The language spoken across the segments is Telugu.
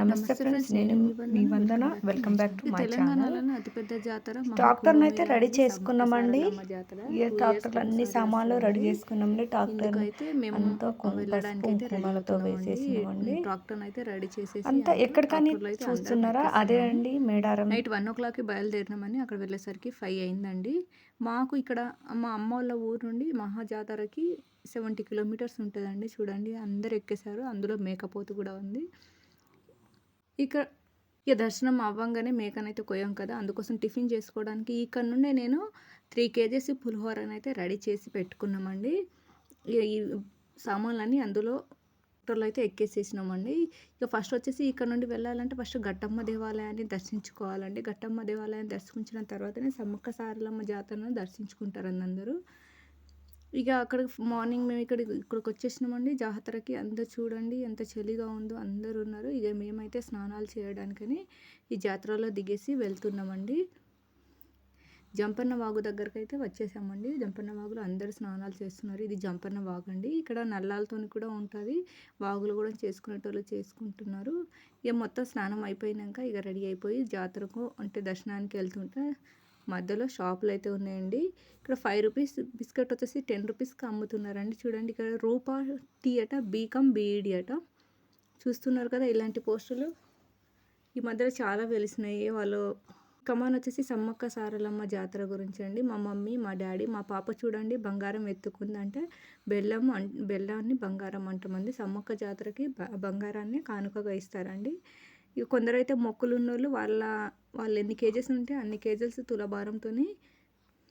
నమస్తే ఫ్రెండ్స్ నేను మీ Vandana. Welcome back to my channel ట్రాక్టర్ని అయితే రెడీ చేసుకున్నామండి. సారలమ్మ జాతర. ఈ ట్రాక్టర్ అన్ని సామాన్లు రెడీ చేసుకున్నామండి. ట్రాక్టర్ అంతా కుంకుమలతో. వేసేసినామండి ట్రాక్టర్ అయితే రెడీ చేసేసి అంతా ఎక్కడికని ట్రాక్టర్లో చూస్తున్నారా? అదే. అండి మేడారం. నైట్ వన్ ఓ క్లాక్కి బయలుదేరినామని అక్కడ వెళ్ళేసరికి ఫైవ్ అయిందండి. మాకు ఇక్కడ మా అమ్మ వాళ్ళ ఊరు నుండి మహా జాతరకి సెవెంటీ కిలోమీటర్స్ ఉంటుందండి. చూడండి అందరు ఎక్కేశారు. అందులో మేకపోతు కూడా ఉంది. ఇక ఇక దర్శనం అవ్వంగానే మేకనైతే కొయ్యం కదా. అందుకోసం టిఫిన్ చేసుకోవడానికి ఇక్కడ నుండే నేను త్రీ కేజెస్ పులిహోరని అయితే రెడీ చేసి పెట్టుకున్నామండి. ఈ- ఈ సామాన్లన్నీ అందులో ట్రాక్టర్లో అయితే ఎక్కేసేసినామండి. ఇక ఫస్ట్ వచ్చేసి ఇక్కడ నుండి వెళ్ళాలంటే ఫస్ట్ గట్టమ్మ దేవాలయాన్ని దర్శించుకోవాలండి. గట్టమ్మ దేవాలయాన్ని దర్శించిన తర్వాతనే సమ్మక్క సారలమ్మ జాతరను దర్శించుకుంటారండి అందరూ ఇక అక్కడ మార్నింగ్ మేము ఇక్కడ ఇక్కడికి వచ్చేసినామండి. జాతరకి అందరు చూడండి ఎంత చలిగా ఉందో అందరు ఉన్నారు. మేమైతే స్నానాలు చేయడానికని ఈ జాతరలో దిగేసి వెళ్తున్నామండి. జంపన్న వాగు దగ్గరకు అయితే వచ్చేసామండి. జంపన్న వాగులో అందరు స్నానాలు చేస్తున్నారు. ఇది జంపన్న వాగు అండి. ఇక్కడ నల్లాలతో కూడా ఉంటుంది. వాగులు కూడా చేసుకునేటోళ్ళు చేసుకుంటున్నారు. ఇక మొత్తం స్నానం అయిపోయినాక ఇక రెడీ అయిపోయి జాతరకు అంటే దర్శనానికి వెళ్తుంటే మధ్యలో షాపులు అయితే ఉన్నాయండి. ఇక్కడ ఫైవ్ రూపీస్ బిస్కెట్ వచ్చేసి టెన్ రూపీస్కి అమ్ముతున్నారండి. చూడండి ఇక్కడ రూపా టీ అట బీకమ్ బీఈడి అట. చూస్తున్నారు కదా ఇలాంటి పోస్టులు. ఈ మధ్యలో చాలా వెలిసినాయి. వాళ్ళు కమాన్ వచ్చేసి సమ్మక్క సారలమ్మ జాతర గురించి అండి. మా మమ్మీ మా డాడీ మా పాప చూడండి బంగారం ఎత్తుకుందంటే బెల్లం అన్ బెల్లాన్ని బంగారం అంటామండి. సమ్మక్క జాతరకి బంగారాన్ని కానుకగా ఇస్తారండి. ఇక కొందరైతే మొక్కులు ఉన్నోళ్ళు వాళ్ళ వాళ్ళు ఎన్ని కేజెస్ ఉంటే అన్ని కేజెస్ తులభారంతో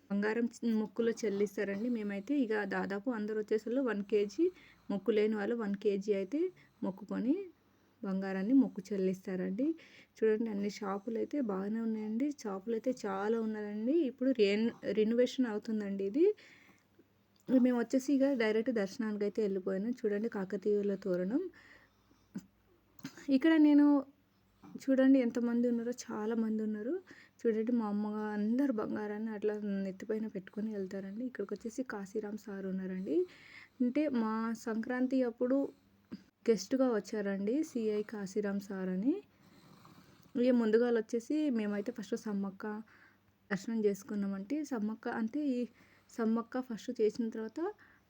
బంగారం మొక్కులో మొక్కులు చెల్లిస్తారండి. మేమైతే ఇక దాదాపు అందరు వచ్చేసరికి వన్ కేజీ మొక్కు లేని వాళ్ళు వన్ కేజీ అయితే మొక్కుకొని బంగారాన్ని మొక్కు చెల్లిస్తారండి. చూడండి అన్ని షాపులు అయితే బాగానే ఉన్నాయండి. షాపులు అయితే చాలా ఉన్నాయండి. ఇప్పుడు రెన్ రెనోవేషన్ అవుతుందండి ఇది. మేము వచ్చేసి ఇక డైరెక్ట్ దర్శనానికి అయితే వెళ్ళిపోయాను. చూడండి కాకతీయుల తోరణం. ఇక్కడ నేను చూడండి ఎంతమంది ఉన్నారో చాలా మంది ఉన్నారు. చూడండి మా అమ్మ అందరు బంగారాన్ని అట్లా నెత్తిపైన పెట్టుకొని వెళ్తారండి. ఇక్కడికి వచ్చేసి కాశీరామ్ సార్ ఉన్నారండి. అంటే మా సంక్రాంతి అప్పుడు గెస్ట్గా వచ్చారండి సిఐ కాశీరామ్ సార్ అని. ఇక ముందుగా వచ్చేసి మేమైతే ఫస్ట్ సమ్మక్క దర్శనం చేసుకున్నామంటే సమ్మక్క అంటే ఈ సమ్మక్క ఫస్ట్ చేసిన తర్వాత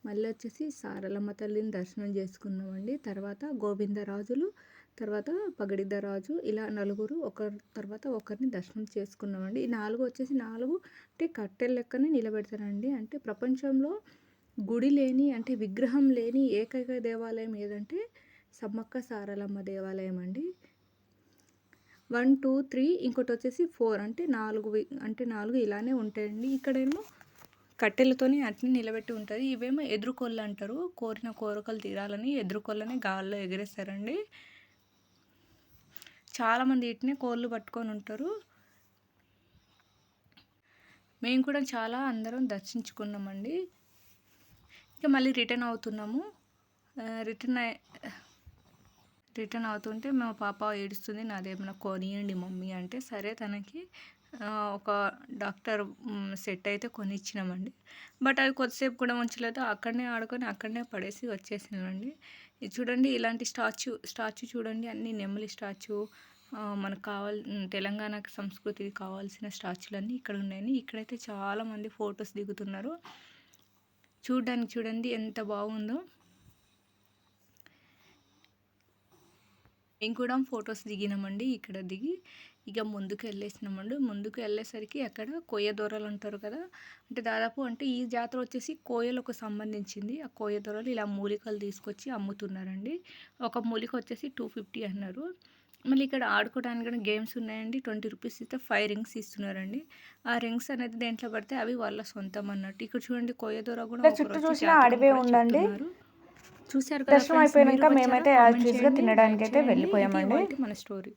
మళ్ళీ వచ్చేసి సారలమ్మ తల్లిని దర్శనం చేసుకున్నామండి. తర్వాత గోవిందరాజులు తర్వాత పగడిద్దరాజు ఇలా నలుగురు ఒకరి తర్వాత ఒకరిని దర్శనం చేసుకున్నామండి. ఈ నాలుగు వచ్చేసి నాలుగు అంటే కట్టెల లెక్కనే నిలబెడతారండి. అంటే ప్రపంచంలో గుడి లేని అంటే విగ్రహం లేని ఏకైక దేవాలయం ఏదంటే సమ్మక్క సారలమ్మ దేవాలయం అండి. వన్ టూ త్రీ ఇంకోటి వచ్చేసి ఫోర్ అంటే నాలుగు అంటే నాలుగు ఇలానే ఉంటాయండి. ఇక్కడేమో కట్టెలతోని అట్ని నిలబెట్టి ఉంటుంది. ఇవేమో ఎదురుకొల్లు అంటారు. కోరిన కోరికలు తీరాలని ఎదురుకొల్లని గాల్లో ఎగరేస్తారండి. చాలామంది వీటిని కోళ్ళు పట్టుకొని ఉంటారు. మేము కూడా చాలా అందరం దర్శించుకున్నామండి. ఇక మళ్ళీ రిటర్న్ అవుతున్నాము. రిటర్న్ రిటర్న్ అవుతుంటే మా పాప ఏడుస్తుంది నాదేమైనా కొనియండి మమ్మీ అంటే. సరే తనకి ఒక డాక్టర్ సెట్ అయితే కొనిచ్చినామండి. బట్ అది కొద్దిసేపు కూడా ఉంచలేదు. అక్కడనే ఆడుకొని అక్కడనే పడేసి వచ్చేసినామండి. ఇది చూడండి ఇలాంటి స్టాచ్యూ స్టాచ్యూ చూడండి అన్ని నెమలి స్టాచ్యూ మనకు కావాలి తెలంగాణకు సంస్కృతికి కావాల్సిన స్టాచ్యూలన్నీ ఇక్కడ ఉన్నాయని ఇక్కడైతే చాలామంది ఫొటోస్ దిగుతున్నారు. చూడడానికి చూడండి ఎంత బాగుందో. మేము కూడా ఫొటోస్ దిగినామండి ఇక్కడ దిగి ఇక ముందుకు వెళ్ళేసినామండి. ముందుకు వెళ్ళేసరికి అక్కడ కోయ దొరలు అంటారు కదా అంటే దాదాపు అంటే ఈ జాతర వచ్చేసి కోయలకు సంబంధించింది. ఆ కోయ దొరలు ఇలా మూలికలు తీసుకొచ్చి అమ్ముతున్నారండి. ఒక మూలిక వచ్చేసి టూ ఫిఫ్టీ అన్నారు. మళ్ళీ ఇక్కడ ఆడుకోవడానికి కూడా గేమ్స్ ఉన్నాయండి ట్వంటీ రూపీస్ ఇస్తే ఫైవ్ రింగ్స్ ఇస్తున్నారండి ఆ రింగ్స్ అనేది దేంట్లో పడితే అవి వాళ్ళ సొంతం అన్నట్టు ఇక్కడ చూడండి కోయ దొర కూడా చుట్టూ చూసినా అడవే ఉందండి. చెప్తున్నారు. చూశారు కదా మీరు మేమైతే? యాజ్ తినడానికి అయితే వెళ్ళిపోయామండి. మన స్టోరీ